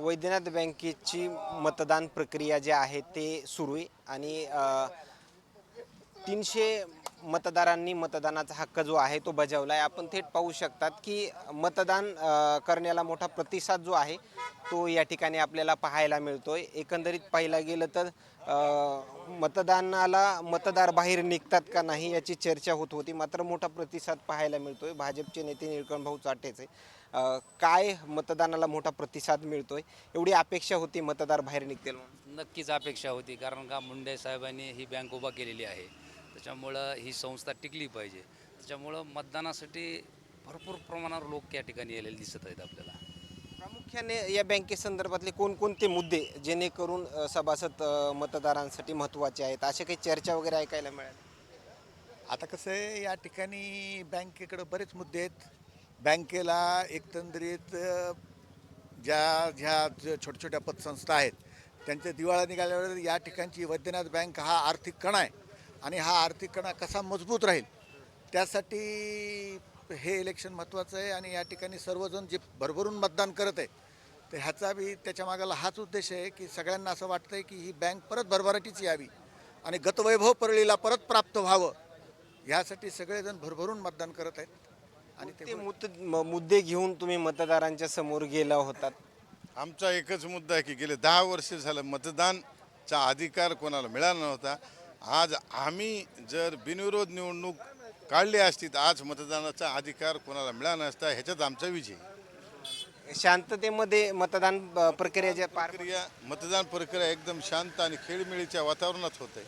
वैद्यनाथ बँकेची मतदान प्रक्रिया जी आहे ते सुरू आहे आणि तीनशे मतदारांनी मतदानाचा हक्क जो आहे तो बजावला आहे आपण थेट पाहू शकतात की मतदान करण्याला मोठा प्रतिसाद जो आहे तो या ठिकाणी आपल्याला पाहायला मिळतोय. एकंदरीत पाहिला गेलं तर मतदानाला मतदार बाहेर निघतात का नाही याची चर्चा होत होती. मात्र मोठा प्रतिसाद पाहायला मिळतोय. भाजपचे नेते निळकंठ भाऊ चाटेचे काय मतदानाला मोठा प्रतिसाद मिळतोय? एवढी अपेक्षा होती मतदार बाहेर निघतील म्हणून. नक्कीच अपेक्षा होती. कारण का मुंडे साहेबांनी ही बँक उभा केलेली आहे. त्याच्यामुळं ही संस्था टिकली पाहिजे. त्याच्यामुळं मतदानासाठी भरपूर प्रमाणावर लोक या ठिकाणी आलेले दिसत आहेत आपल्याला. प्रामुख्याने या बँकेसंदर्भातले कोणकोणते मुद्दे जेणेकरून सभासद मतदारांसाठी महत्त्वाचे आहेत? अशा काही चर्चा वगैरे ऐकायला मिळाल्या आता कसं आहे या ठिकाणी बँकेकडं बरेच मुद्दे आहेत. बँकेला एकंदरीत ज्या ज्या छोट्या छोट्या पतसंस्था आहेत त्यांच्या दिवाळा निघाल्यावर या ठिकाणची वैद्यनाथ बँक हा आर्थिक कणा आहे. आणि हा आर्थिक कणा कसा मजबूत राहील त्यासाठी हे इलेक्शन महत्त्वाचं आहे आणि या ठिकाणी सर्वजण जे भरभरून मतदान करत आहे तर ह्याचा बी त्याच्या मागाला हाच उद्देश आहे की सगळ्यांना असं वाटतं आहे की ही बँक परत भरभराटीच यावी आणि गतवैभव परळीला परत प्राप्त व्हावं ह्यासाठी सगळेजण भरभरून मतदान करत आहेत. आणि ते मुद्दे म- मुद्दे घेऊन तुम्ही मतदारांच्या समोर गेला होतात. आमचा एकच मुद्दा आहे की गेले दहा वर्ष झालं मतदानचा अधिकार कोणाला मिळाला नव्हता. आज आम्ही जर बिनविरोध निवडणूक काढली असती तर आज मतदानाचा अधिकार कोणाला मिळाला नसता ह्याच्यात आमचा विजय शांततेमध्ये मतदान प्रक्रिया ज्या पार प्रक्रिया मतदान प्रक्रिया एकदम शांत आणि खेळमेळीच्या वातावरणात होत. आहे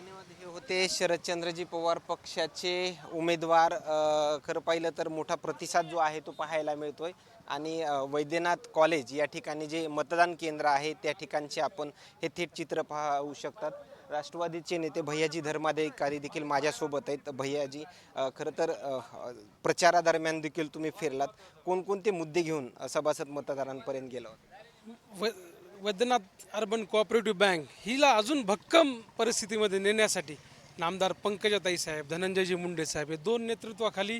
धन्यवाद. हे होते शरदचंद्रजी पवार पक्षाचे उमेदवार. अ, खरं पाहिलं तर मोठा प्रतिसाद जो आहे तो पाहायला मिळतोय. आणि अ, वैद्यनाथ कॉलेज या ठिकाणी जे मतदान केंद्र आहे त्या ठिकाणचे आपण हे थेट चित्र पाहू शकतात. राष्ट्रवादीचे नेते भैयाजी धर्माधिकारी देखील माझ्यासोबत आहेत. भैयाजी खरं तर प्रचारादरम्यान देखील तुम्ही फिरलात. कोणकोणते मुद्दे घेऊन सभासद मतदारांपर्यंत गेला व वैद्यनाथ अर्बन कोऑपरेटिव्ह बँक हिला अजून भक्कम परिस्थितीमध्ये नेण्यासाठी नामदार पंकजाताई साहेब धनंजयजी मुंडे साहेब हे दोन नेतृत्वाखाली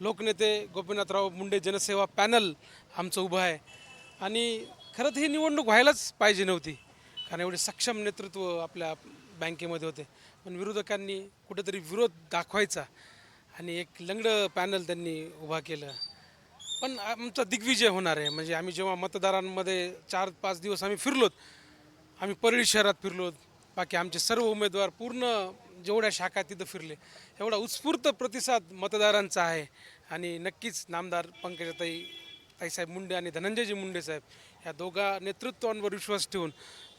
लोकनेते गोपीनाथराव मुंडे जनसेवा पॅनल आमचं उभं आहे. आणि खरं तर ही निवडणूक व्हायलाच पाहिजे नव्हती. कारण एवढे सक्षम नेतृत्व आपल्या बँकेमध्ये होते. पण विरोधकांनी कुठेतरी विरोध दाखवायचा आणि एक लंगडं पॅनल त्यांनी उभा केलं. पण आमचा दिग्विजय होणार आहे. म्हणजे आम्ही जेव्हा मतदारांमध्ये चार पाच दिवस आम्ही फिरलोत आम्ही परळी शहरात फिरलोत बाकी आमचे सर्व उमेदवार पूर्ण जेवढ्या शाखा तिथं फिरले एवढा उत्स्फूर्त प्रतिसाद मतदारांचा आहे. आणि नक्कीच नामदार पंकजाताई आईसाहेब मुंडे आणि धनंजयजी मुंडे साहेब ह्या दोघा नेतृत्वांवर विश्वास ठेवून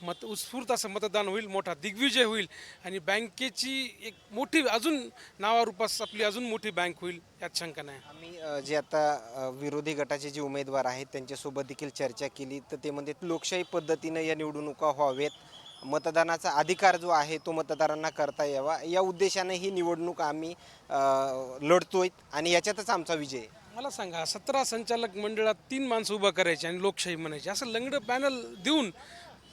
मत उत्स्फूर्त असं मतदान होईल मोठा दिग्विजय होईल आणि बँकेची एक मोठी अजून नावारूपास आपली अजून मोठी बँक होईल यात शंका नाही. आम्ही जे आता विरोधी गटाचे जे उमेदवार आहेत त्यांच्यासोबत देखील चर्चा केली. तर ते म्हणजे लोकशाही पद्धतीनं या निवडणुका व्हावेत. मतदानाचा अधिकार जो आहे तो मतदारांना करता यावा. या उद्देशाने ही निवडणूक आम्ही लढतोय आणि याच्यातच आमचा विजय आहे. मला सांगा सतरा संचालक मंडळात तीन माणसं उभं करायची आणि लोकशाही म्हणायची. असं लंगडं पॅनल देऊन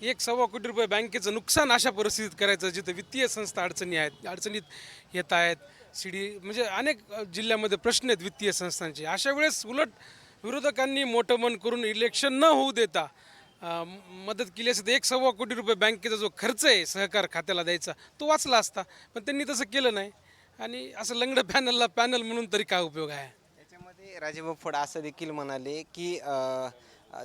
एक सव्वा कोटी रुपये बँकेचं नुकसान अशा परिस्थितीत करायचं जिथं वित्तीय संस्था अडचणी आहेत अडचणीत येत आहेत सी डी म्हणजे अनेक जिल्ह्यामध्ये प्रश्न आहेत वित्तीय संस्थांचे. अशा वेळेस उलट विरोधकांनी मोठं मन करून इलेक्शन न होऊ देता मदत केली असते तर एक सव्वा कोटी रुपये बँकेचा जो खर्च आहे सहकार खात्याला द्यायचा तो वाचला असता. पण त्यांनी तसं केलं नाही. आणि असं लंगडं पॅनलला पॅनल म्हणून तरी काय उपयोग आहे? त्याच्यामध्ये राजेभाऊ फड असं देखील म्हणाले की अ,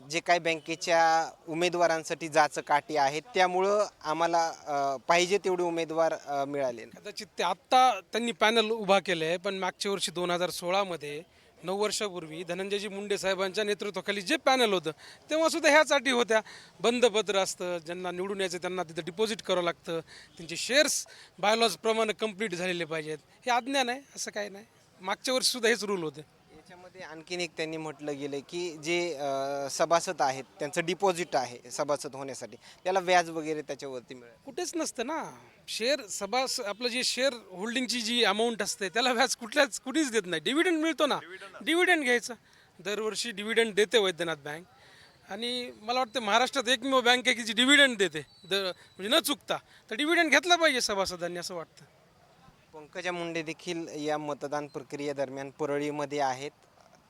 जे काही बँकेच्या उमेदवारांसाठी जाचं काठी आहेत त्यामुळं आम्हाला अ, पाहिजे तेवढे उमेदवार अ, मिळाले. कदाचित ते आत्ता त्यांनी पॅनल उभा केलं आहे पण मागच्या वर्षी दोन हजार सोळामध्ये नऊ वर्षापूर्वी धनंजयजी मुंडे साहेबांच्या नेतृत्वाखाली जे पॅनल होतं तेव्हा सुद्धा ह्याच अटी होत्या. बंदपत्र असतं ज्यांना निवडून यायचं त्यांना तिथं डिपॉझिट करावं लागतं. त्यांचे शेअर्स बायलॉजप्रमाणे कंप्लीट झालेले पाहिजेत. हे अज्ञान आहे असं काही नाही. मागच्या वर्षी सुद्धा हेच रूल होते. त्याच्यामध्ये आणखीन एक त्यांनी म्हटलं गेलं की जे अ, सभासद आहेत त्यांचं डिपॉझिट आहे सभासद होण्यासाठी त्याला व्याज वगैरे त्याच्यावरती मिळेल. कुठेच नसतं ना. शेअर सभा आपलं जे शेअर होल्डिंगची जी अमाऊंट असते त्याला व्याज कुठल्याच कुठेच देत नाही. डिव्हिडंड मिळतो ना. डिव्हिडंड घ्यायचं. दरवर्षी डिव्हिडंड देते वैद्यनाथ बँक आणि मला वाटतं महाराष्ट्रात एकमेव बँक आहे की जी डिव्हिडंड देते. द म्हणजे न चुकता. तर डिव्हिडंड घेतला पाहिजे सभासदांनी असं वाटतं. पंकजा मुंडे देखील या मतदान प्रक्रियेदरम्यान परळीमध्ये आहेत.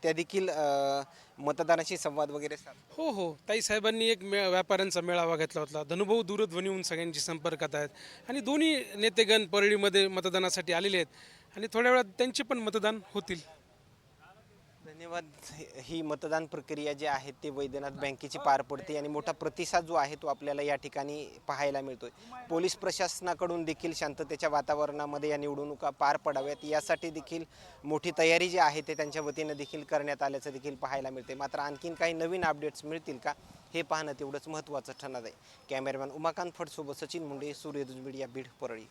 त्या देखील अ, मतदाराशी संवाद वगैरे साधतात. हो हो. ताई साहेबांनी एक मे व्यापाऱ्यांचा मेळावा घेतला होता. धनुभाऊ दूरध्वनीहून सगळ्यांची संपर्कात आहेत. आणि दोन्ही नेतेगण परळीमध्ये मतदानासाठी आलेले आहेत. आणि थोड्या वेळात त्यांचे पण मतदान होतील. धन्यवाद. ही मतदान प्रक्रिया जी आहे ते वैद्यनाथ बँकेची पार पडते आणि मोठा प्रतिसाद जो आहे तो आपल्याला या ठिकाणी पाहायला मिळतोय. पोलीस प्रशासनाकडून देखील शांततेच्या वातावरणामध्ये या निवडणुका पार पडाव्यात. यासाठी देखील मोठी तयारी जी आहे ते त्यांच्या वतीनं देखील करण्यात आल्याचं देखील पाहायला मिळते मात्र आणखीन काही नवीन अपडेट्स मिळतील का हे पाहणं तेवढंच महत्त्वाचं ठरणार आहे. कॅमेरामॅन उमाकांत फडसोबत सचिन मुंडे सूर्यदुज मीडिया बीड परळी.